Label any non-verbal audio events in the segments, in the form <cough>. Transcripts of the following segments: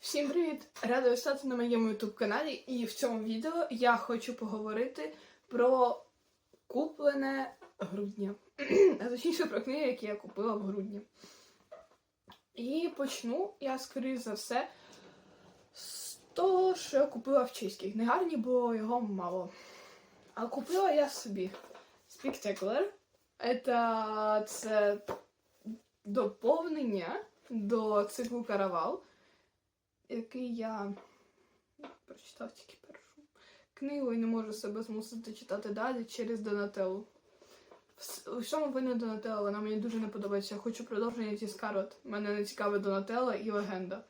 Всім привіт! Рада стати на моєму youtube каналі, і в цьому відео я хочу поговорити про куплене грудня. <clears throat> А точніше про книги, які я купила в грудні. І почну я, скоріш за все, з того, що я купила в чеській книгарні, бо його мало. А купила я собі Spectacular. Это це доповнення до циклу Каравал який я прочитав тільки першу книгу і не можу себе змусити читати далі через Донателлу. Вс- У всьому винна Донателла, вона мені дуже не подобається. Я хочу продовження зі Скарлет. Мене не цікавить Донателла і легенда.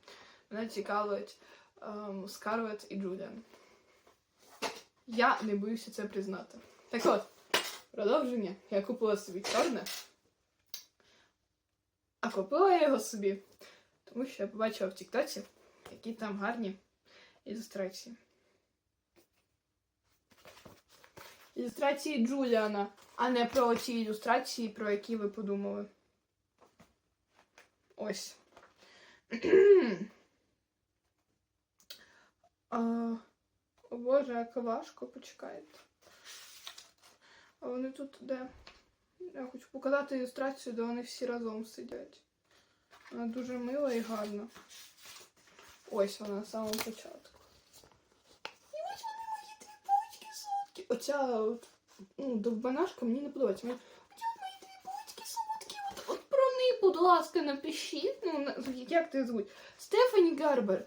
Мене цікавить ем, Скарлет і Джуліан. Я не боюся це признати. Так от, продовження. Я купила собі чорне. А купила я його собі, тому що я побачила в Тіктоці, які там гарні ілюстрації. Ілюстрації Джуліана, а не про ті ілюстрації, про які ви подумали. Ось. <clears throat> о Боже, як важко, почекайте. А вони тут де? Я хочу показати ілюстрацію, де вони всі разом сидять. Вона дуже мила і гарна. Ось вона на самому початку. І ось вони мої дві почки солодкі. Оця от, ну, довбанашка мені не подобається. Мені, оці от мої дві почки солодкі. От, от про них, будь ласка, напишіть. Ну, на- як ти звуть? Стефані Гарбер.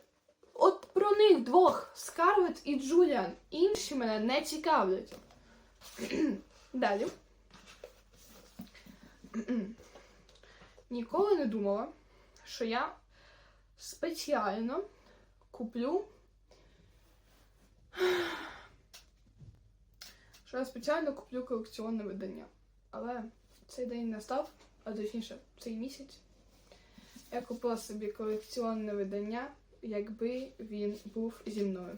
От про них двох Скарлет і Джуліан. Інші мене не цікавлять. <clears throat> Далі. <clears throat> Ніколи не думала, що я спеціально куплю. Що я спеціально куплю колекціонне видання. Але цей день настав, а точніше, цей місяць. Я купила собі колекціонне видання, якби він був зі мною.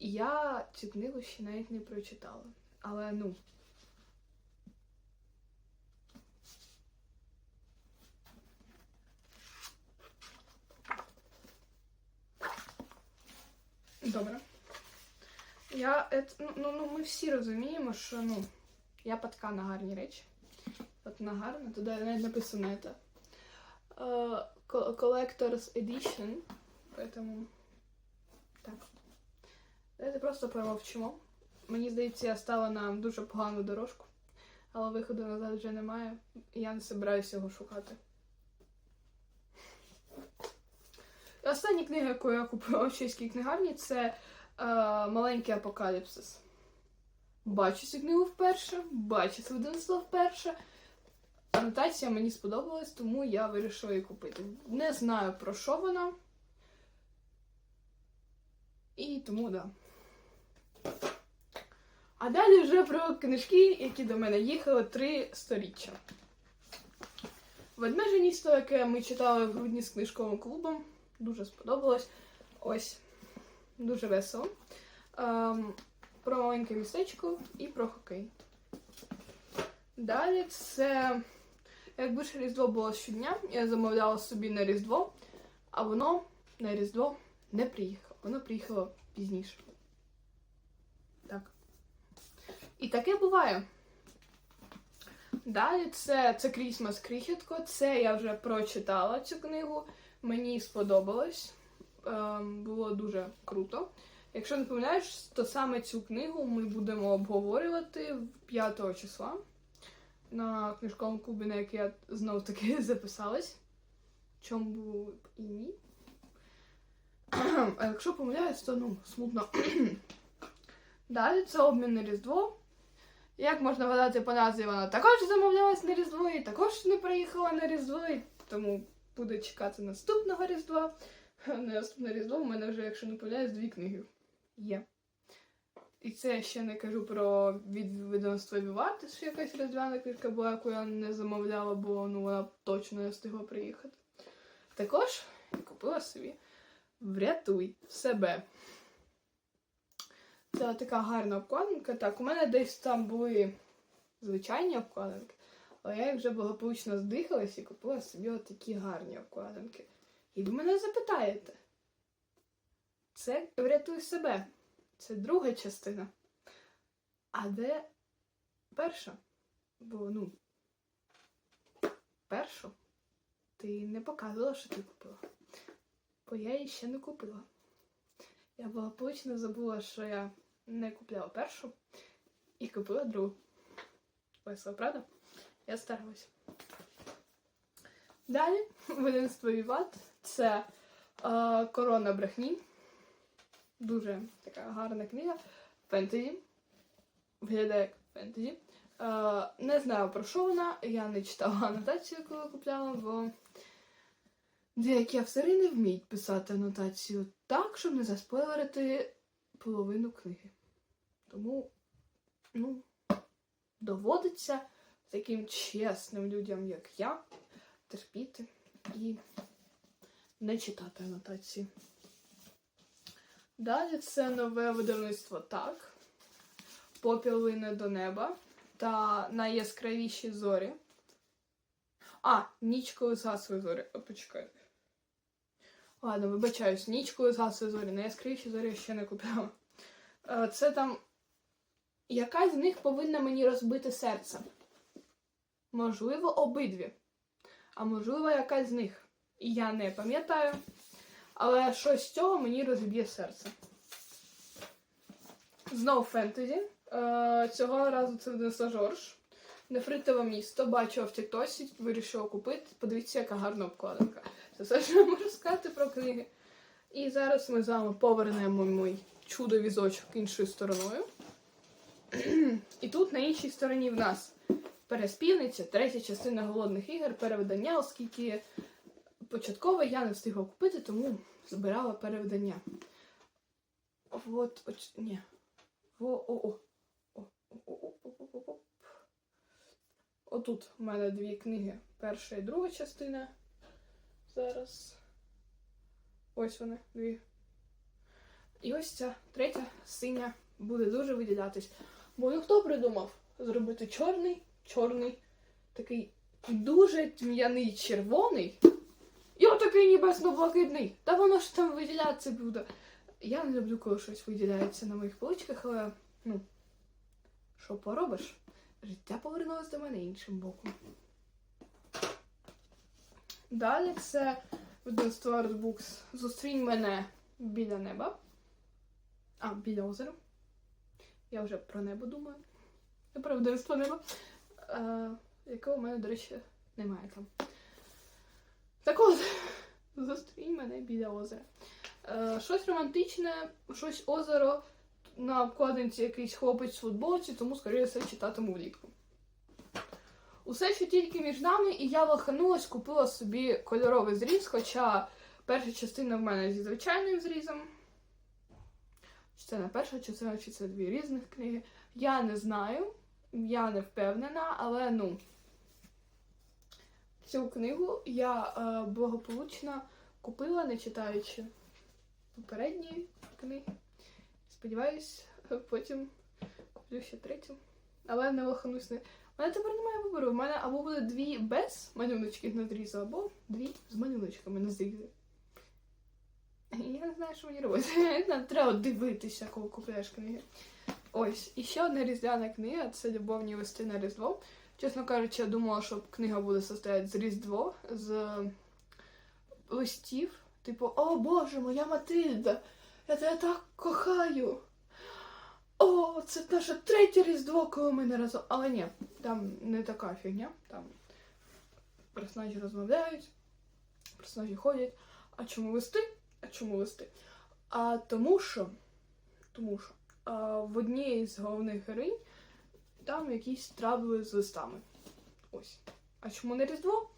Я цю книгу ще навіть не прочитала. Але ну. Добре. Я, ну, ну, ну, ми всі розуміємо, що ну, я падка на гарні речі. От на гарне, туди навіть написано це. Е, Collector's Edition. Поэтому. Так. Давайте просто промовчимо. Мені здається, я стала на дуже погану дорожку, але виходу назад вже немає, я не збираюся його шукати. Остання книга, яку я купила в чеській книгарні, це е, Маленький апокаліпсис. Бачу цю книгу вперше, бачу це видавництво вперше. Анотація мені сподобалась, тому я вирішила її купити. Не знаю про що вона. І тому да. А далі вже про книжки, які до мене їхали три сторіччя. Ведмеже місто, яке ми читали в грудні з книжковим клубом. Дуже сподобалось. Ось. Дуже весело. Ем, про маленьке містечко і про хокей. Далі це. Якби ж Різдво було щодня, я замовляла собі на Різдво, а воно на Різдво не приїхало. Воно приїхало пізніше. Так. І таке буває. Далі це, це Крісмас Крихітко. Це я вже прочитала цю книгу. Мені сподобалось. Ем, було дуже круто. Якщо не помиляєш, то саме цю книгу ми будемо обговорювати 5 числа на книжковому клубі, на який я знову таки <laughs> записалась. Чому б і ні. А якщо помиляюсь, то ну, смутно. <clears throat> Далі це обмін на Різдво. Як можна вгадати по назві, вона також замовлялась на Різдво і також не приїхала на Різдво, і тому буде чекати наступного Різдва. Наступне Різдво у мене вже, якщо не помиляюсь, дві книги є. І це я ще не кажу про від видавництва Вівати, що якась різдвяна книжка була, яку я не замовляла, бо ну, вона точно не встигла приїхати. Також я купила собі Врятуй себе. Це така гарна обкладинка. Так, у мене десь там були звичайні обкладинки, але я вже благополучно здихалась і купила собі отакі гарні обкладинки. І ви мене запитаєте, Це врятуй себе. Це друга частина. А де перша? Бо, ну, першу ти не показувала, що ти купила. Бо я її ще не купила. Я благополучно забула, що я не купляла першу і купила другу. Весело, правда? Я старалась. Далі <laughs> видавництво Віват це е, Корона брехні. Дуже така гарна книга. Фентезі. Виглядає як фентезі. Е, не знаю про що вона. Я не читала <laughs> анотацію, коли купляла, бо деякі автори не вміють писати анотацію так, щоб не заспойлерити половину книги. Тому, ну, доводиться таким чесним людям, як я, терпіти і не читати анотації. Далі це нове видавництво так. Попіл лине до неба та найяскравіші зорі. А, ніч коли згасли зорі. О, почекайте. Ладно, вибачаюсь, ніч коли згасли зорі. Найяскравіші зорі я ще не купила. Е, Це там. Якась з них повинна мені розбити серце. Можливо, обидві. А можливо, якась з них. І я не пам'ятаю. Але щось з цього мені розб'є серце. Знов фентезі. Е, цього разу це Денса Жорж. Нефритове місто. Бачила в Тіктосі, вирішила купити. Подивіться, яка гарна обкладинка. Це все, що я можу сказати про книги. І зараз ми з вами повернемо мій чудо-візочок іншою стороною. <clears throat> І тут на іншій стороні в нас переспівниця, третя частина голодних ігор, переведення, оскільки початково я не встигла купити, тому збирала переведення. От, от, ні. О, о, о. Отут в мене дві книги. Перша і друга частина. Зараз. Ось вони, дві. І ось ця третя синя буде дуже виділятись. Бо ну хто придумав зробити чорний, чорний, такий дуже тьмяний червоний. І отакий небесно-блакитний. Та воно ж там виділятися буде. Я не люблю, коли щось виділяється на моїх поличках, але ну, що поробиш? Життя повернулося до мене іншим боком. Далі це видавництво Artbooks Зустрінь мене біля неба. А, біля озера. Я вже про небо думаю. Про видавництво неба. Якого в мене, до речі, немає там. Так от, <laughs> зустрінь мене біля озера. Е, щось романтичне, щось озеро. На обкладинці якийсь хлопець в футболці, тому, скоріше все, читатиму влітку. Усе, що тільки між нами, і я лоханулась, купила собі кольоровий зріз, хоча перша частина в мене зі звичайним зрізом. Чи це не перша частина, чи це дві різних книги. Я не знаю, я не впевнена, але ну. Цю книгу я е, благополучно купила, не читаючи попередні книги. Сподіваюсь, потім куплю ще третю. Але не лоханусь. У мене тепер немає вибору. У мене або буде дві без малюночків на зрізу, або дві з малюночками на зрізі. Я не знаю, що мені робити. Нам <laughs> треба дивитися, коли купуєш книги. Ось, і ще одна різдвяна книга це любовні листи на Різдво. Чесно кажучи, я думала, що книга буде состояти з Різдво, з листів. Типу, о Боже, моя Матильда! Я тебе так кохаю. О, це наше третє Різдво, коли ми не разом. Але ні, там не така фігня. Там персонажі розмовляють, персонажі ходять. А чому листи? А чому листи? А тому що, тому що в одній з головних героїнь там якісь трабли з листами. Ось. А чому не Різдво?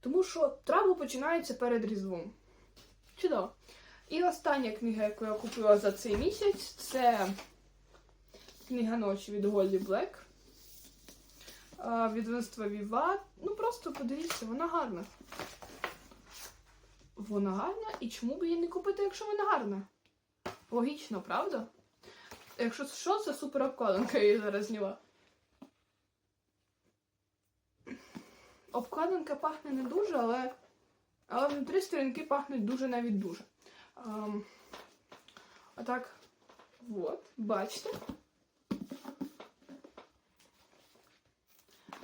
Тому що трабли починаються перед Різдвом. Чудово. І остання книга, яку я купила за цей місяць, це книга ночі від Голді Блек. А, Від видавництва Віва. Ну просто подивіться, вона гарна. Вона гарна, і чому б її не купити, якщо вона гарна? Логічно, правда? Якщо що, це супер обкладинка, я її зараз зняла. Обкладинка пахне не дуже, але. Але внутрі сторінки пахнуть дуже навіть дуже. Ем, А так, от, бачите.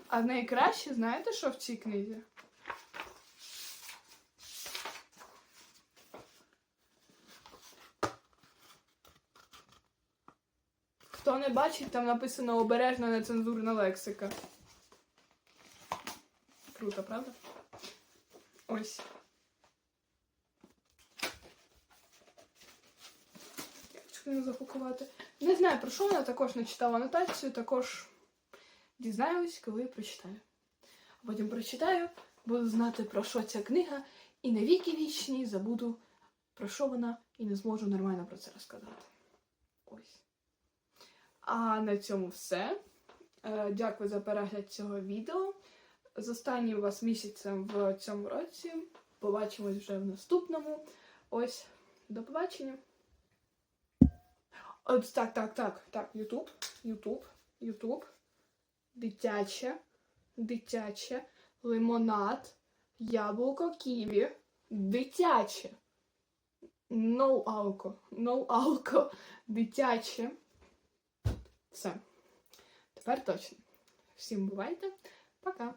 А найкраще, знаєте, що в цій книзі? Хто не бачить, там написано обережна нецензурна лексика. Круто, правда? Ось. Книгу запакувати? Не знаю, про що вона також не читала анотацію, також дізнаюсь, коли я прочитаю. А потім прочитаю, буду знати, про що ця книга, і на віки вічні забуду, про що вона, і не зможу нормально про це розказати. Ось. А на цьому все. Е, Дякую за перегляд цього відео. З останнім вас місяцем в цьому році. Побачимось вже в наступному. Ось, до побачення. От так, так, так, так, Ютуб, Ютуб, Ютуб. Дитяче, дитяче, лимонад, яблуко, ківі, дитяче. No алко, no алко, дитяче. Все. Тепер точно. Всім бувайте. Пока.